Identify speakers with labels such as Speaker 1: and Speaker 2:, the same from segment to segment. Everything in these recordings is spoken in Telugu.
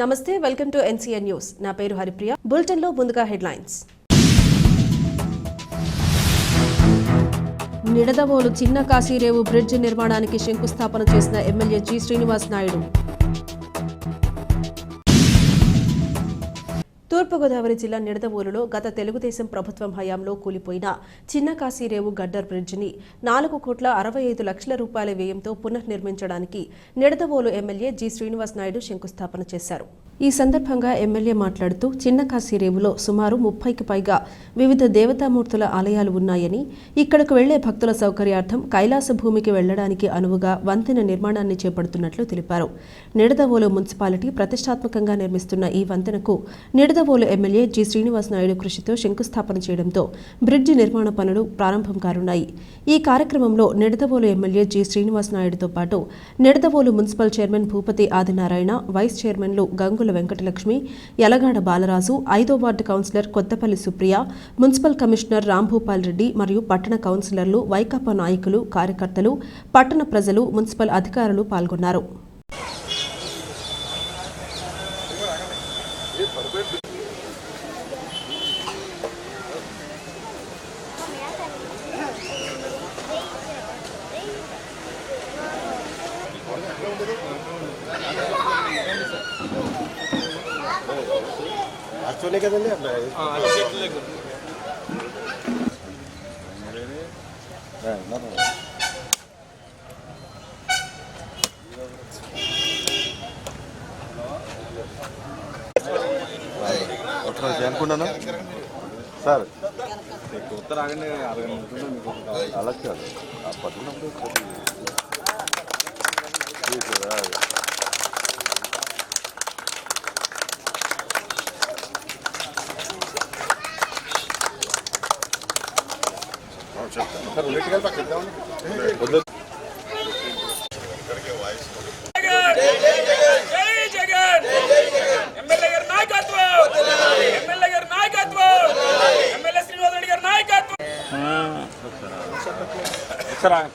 Speaker 1: నమస్తే వెల్కమ్ టు ఎన్సీఎన్ న్యూస్. నా పేరు హరిప్రియ. బులెటిన్లో ముందుగా హెడ్లైన్స్. నిడదవోలు చిన్న కాశీరేవు బ్రిడ్జ్ నిర్మాణానికి శంకుస్థాపన చేసిన ఎమ్మెల్యే జి. శ్రీనివాస్ నాయుడు. తూర్పుగోదావరి జిల్లా నిడదవోలులో గత తెలుగుదేశం ప్రభుత్వం హయాంలో కూలిపోయిన చిన్న కాశీరేవు గడ్డర్ బ్రిడ్జిని నాలుగు కోట్ల అరవై ఐదు లక్షల రూపాయల వ్యయంతో పునర్నిర్మించడానికి నిడదవోలు ఎమ్మెల్యే జి శ్రీనివాస్ నాయుడు శంకుస్థాపన చేశారు. ఈ సందర్భంగా ఎమ్మెల్యే మాట్లాడుతూ చిన్న కాశీరేవులో సుమారు ముప్పైకి పైగా వివిధ దేవతామూర్తుల ఆలయాలు ఉన్నాయని ఇక్కడకు వెళ్ళే భక్తుల సౌకర్యార్థం కైలాస భూమికి వెళ్ళడానికి అనువుగా వంతెన నిర్మాణాన్ని చేపడుతున్నట్లు తెలిపారు. నిడదవోలు మున్సిపాలిటీ ప్రతిష్టాత్మకంగా నిర్మిస్తున్న ఈ వంతెనకు నిడదవోలు ఎమ్మెల్యే జి శ్రీనివాస్ నాయుడు కృషితో శంకుస్థాపన చేయడంతో బ్రిడ్జి నిర్మాణ పనులు ప్రారంభం కానున్నాయి. ఈ కార్యక్రమంలో నిడదవోలు ఎమ్మెల్యే జి శ్రీనివాస్ నాయుడుతో పాటు Nidadavolu municipal chairman Bhupathi Adinarayana vice చైర్మన్లు గంగుల వెంకటలక్ష్మి యలగాడ బాలరాజు ఐదో ward councillor Kothapalli Supriya municipal commissioner Rambhupal Reddy మరియు పట్టణ కౌన్సిలర్లు వైకాపా నాయకులు కార్యకర్తలు పట్టణ ప్రజలు మున్సిపల్ అధికారులు పాల్గొన్నారు.
Speaker 2: యాక్చువల్లే కదండి అట్లా అనుకున్నాను సార్
Speaker 3: ఉత్తర ఆగండి అరగంట ఉంటుందో మీకు
Speaker 2: అలా కాదు ఆ పట్టినప్పుడు
Speaker 3: ఒకసారి.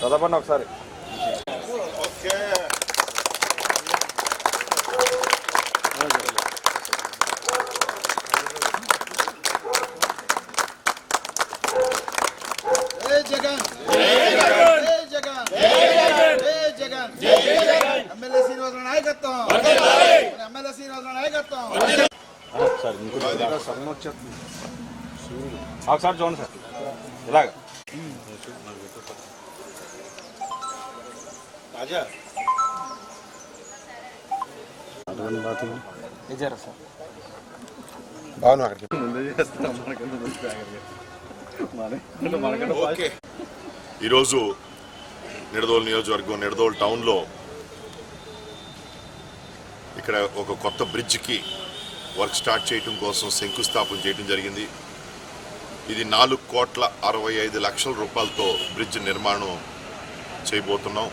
Speaker 3: చదవండి ఒకసారి
Speaker 4: జై
Speaker 3: ఒకసారి చూడండి సార్. ఇలాగ.
Speaker 2: అవును అక్కడికి
Speaker 5: ఈరోజు నిడదోల్ నియోజకవర్గం నిడదోల్ టౌన్లో ఇక్కడ ఒక కొత్త బ్రిడ్జ్కి వర్క్ స్టార్ట్ చేయడం కోసం శంకుస్థాపన చేయడం జరిగింది. ఇది నాలుగు కోట్ల అరవై ఐదు లక్షల రూపాయలతో బ్రిడ్జ్ నిర్మాణం చేయబోతున్నాం.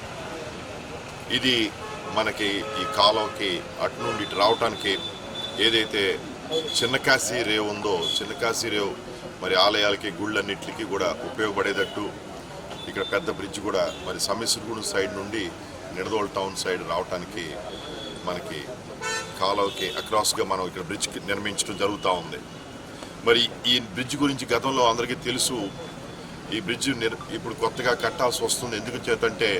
Speaker 5: ఇది మనకి ఈ కాలంకి అటు నుండి ఇటు రావటానికి ఏదైతే చిన్నకాశీ రేవు ఉందో చిన్నకాశీ రేవు మరి ఆలయాలకి గుళ్ళన్నిటికీ కూడా ఉపయోగపడేటట్టు ఇక్కడ పెద్ద బ్రిడ్జ్ కూడా మరి సమిశ్రగూడెం సైడ్ నుండి నిడదోల్ టౌన్ సైడ్ రావటానికి మనకి కాలువకి అక్రాస్గా మనం ఇక్కడ బ్రిడ్జ్ నిర్మించడం జరుగుతూ ఉంది. మరి ఈ బ్రిడ్జ్ గురించి గతంలో అందరికీ తెలుసు. ఈ బ్రిడ్జ్ నిర్ ఇప్పుడు కొత్తగా కట్టాల్సి వస్తుంది. ఎందుకు చేతంటే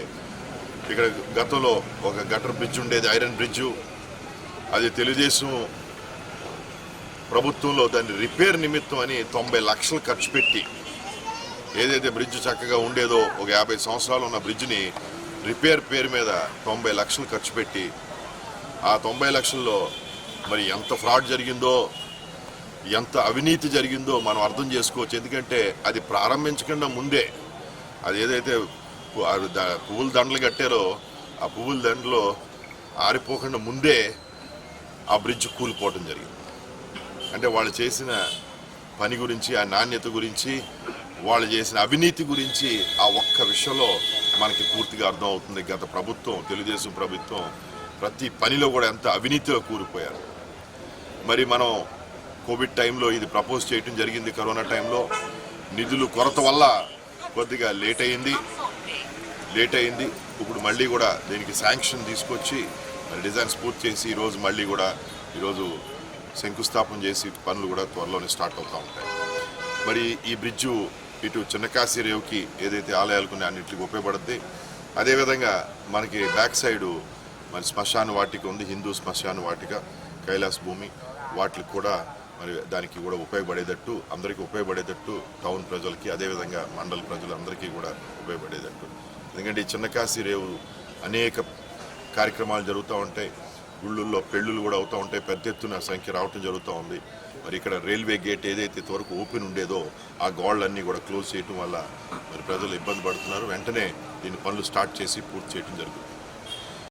Speaker 5: ఇక్కడ గతంలో ఒక గటర్ బ్రిడ్జ్ ఉండేది ఐరన్ బ్రిడ్జ్ అది తెలుగుదేశం ప్రభుత్వంలో దాన్ని రిపేర్ నిమిత్తం అని తొంభై లక్షలు ఖర్చు పెట్టి ఏదైతే బ్రిడ్జ్ చక్కగా ఉండేదో ఒక యాభై సంవత్సరాలు ఉన్న బ్రిడ్జ్ని రిపేర్ పేరు మీద తొంభై లక్షలు ఖర్చు పెట్టి ఆ తొంభై లక్షల్లో మరి ఎంత ఫ్రాడ్ జరిగిందో ఎంత అవినీతి జరిగిందో మనం అర్థం చేసుకోవచ్చు. ఎందుకంటే అది ప్రారంభించకుండా ముందే అది ఏదైతే పువ్వుల దండలు కట్టారో ఆ పువ్వుల దండలో ఆరిపోకుండా ముందే ఆ బ్రిడ్జ్ కూలిపోవడం జరిగింది. అంటే వాళ్ళు చేసిన పని గురించి ఆ నాణ్యత గురించి వాళ్ళు చేసిన అవినీతి గురించి ఆ ఒక్క విషయంలో మనకి పూర్తిగా అర్థం అవుతుంది. గత ప్రభుత్వం తెలుగుదేశం ప్రభుత్వం ప్రతి పనిలో కూడా ఎంత అవినీతిలో కూరిపోయారు మరి మనం కోవిడ్ టైంలో ఇది ప్రపోజ్ చేయడం జరిగింది కరోనా టైంలో. నిధులు కొరత వల్ల కొద్దిగా లేట్ అయింది. లేట్ అయింది. ఇప్పుడు మళ్ళీ కూడా దీనికి శాంక్షన్ తీసుకొచ్చి మరి డిజైన్స్ పూర్తి చేసి ఈరోజు మళ్ళీ కూడా ఈరోజు శంకుస్థాపన చేసి పనులు కూడా త్వరలోనే స్టార్ట్ అవుతూ ఉంటాయి. మరి ఈ బ్రిడ్జు ఇటు చిన్నకాశీ రేవుకి ఏదైతే ఆలయాలకు అన్నింటికి ఉపయోగపడుద్ది. అదేవిధంగా మనకి బ్యాక్ సైడు మరి శ్మశాన వాటిక ఉంది హిందూ శ్మశాన వాటిక కైలాస్ భూమి వాటికి కూడా మరి దానికి కూడా ఉపయోగపడేటట్టు అందరికీ ఉపయోగపడేటట్టు టౌన్ ప్రజలకి అదేవిధంగా మండల ప్రజలందరికీ కూడా ఉపయోగపడేటట్టు. ఎందుకంటే ఈ చిన్నకాశీ రేవు అనేక కార్యక్రమాలు జరుగుతూ ఉంటాయి. గుళ్ళల్లో పెళ్ళిళ్ళు కూడా అవుతూ ఉంటాయి. పెద్ద ఎత్తున సంఖ్య రావటం జరుగుతూ ఉంది. మరి ఇక్కడ రైల్వే గేట్ ఏదైతే ఇంతవరకు ఓపెన్ ఉండేదో ఆ గోడలన్నీ కూడా క్లోజ్ చేయటం వల్ల మరి ప్రజలు ఇబ్బంది పడుతున్నారు. వెంటనే దీని పనులు స్టార్ట్ చేసి పూర్తి చేయడం జరుగుతుంది.